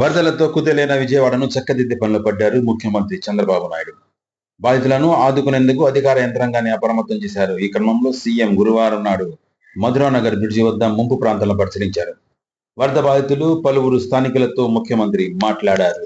వరదలతో కుదేలైన విజయవాడను చక్కదిద్దే పనిలో పడ్డారు ముఖ్యమంత్రి చంద్రబాబు నాయుడు. బాధితులను ఆదుకునేందుకు అధికార యంత్రాంగాన్ని అప్రమత్తం చేశారు. ఈ క్రమంలో సీఎం గురువారం నాడు మధురానగర్ బ్రిడ్జి వద్ద ముంపు ప్రాంతాలను పరిశీలించారు. వరద బాధితులు పలువురు స్థానికులతో ముఖ్యమంత్రి మాట్లాడారు.